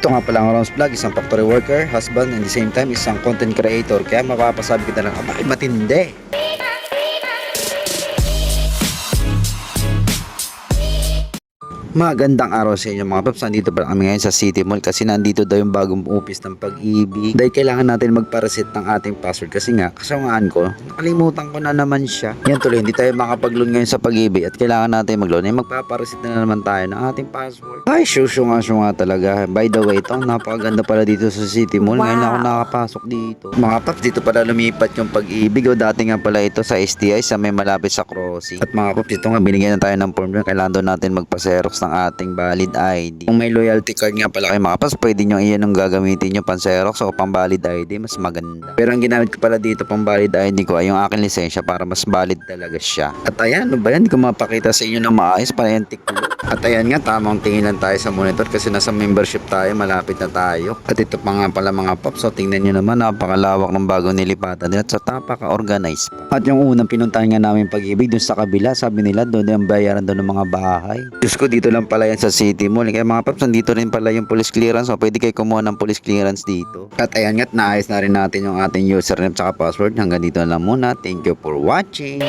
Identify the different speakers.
Speaker 1: Ito nga pala ang Rounds Vlog, isang factory worker, husband, and the same time isang content creator. Kaya mapapasabi kita lang, abay matindi. Magandang araw sa inyo mga paps. Nandito pa kami ngayon sa City Mall kasi nandito daw yung bagong office ng pag-ibig. Dahil kailangan natin magparasit ng ating password kasi nga kasawangan ko, nakalimutan ko na naman siya. Yan tuloy, hindi tayo makapag-loan ngayon sa pag-ibig at kailangan natin mag-loan. Eh, magpaparasit na naman tayo ng ating password. Ay, syusyo nga, nga talaga. By the way, ito, napakaganda pala dito sa City Mall. Ngayon ako nakapasok dito. Mga paps, dito pala lumipat yung pag-ibig. O dati nga pala ito sa STI sa may malapit sa crossing. At mga paps, ito nga, binigyan na tayo ng form. Kailangan natin magpa-xerox ng ating valid ID. Kung may loyalty card nga pala kayo mga paps, pwede nyo iyan ang gagamitin nyo pang-xerox o pang-valid ID. Mas maganda. Pero ang ginamit ko pala dito pang-valid ID ko ay yung aking lisensya para mas valid talaga siya. At ayan, ano ba yan? Hindi ko mapakita sa inyo na maayos para yan tiklo. At ayan nga, tamang tingin lang tayo sa monitor kasi nasa membership tayo, malapit na tayo. At ito pa nga pala mga paps, so tingnan nyo naman, napakalawak ng bagong nilipatan nila at sa napaka-organized pa. At yung unang pinuntahan nga namin pag-ibig dun sa kabila, sabi nila doon yung bayaran doon ng mga bahay. Diyos ko, dito lang pala yan sa City Mall. Kaya mga paps, nandito rin pala yung police clearance. So, pwede kayo kumuha ng police clearance dito. At ayan nga't naayos na rin natin yung ating username at password. Hanggang dito na lang muna. Thank you for watching.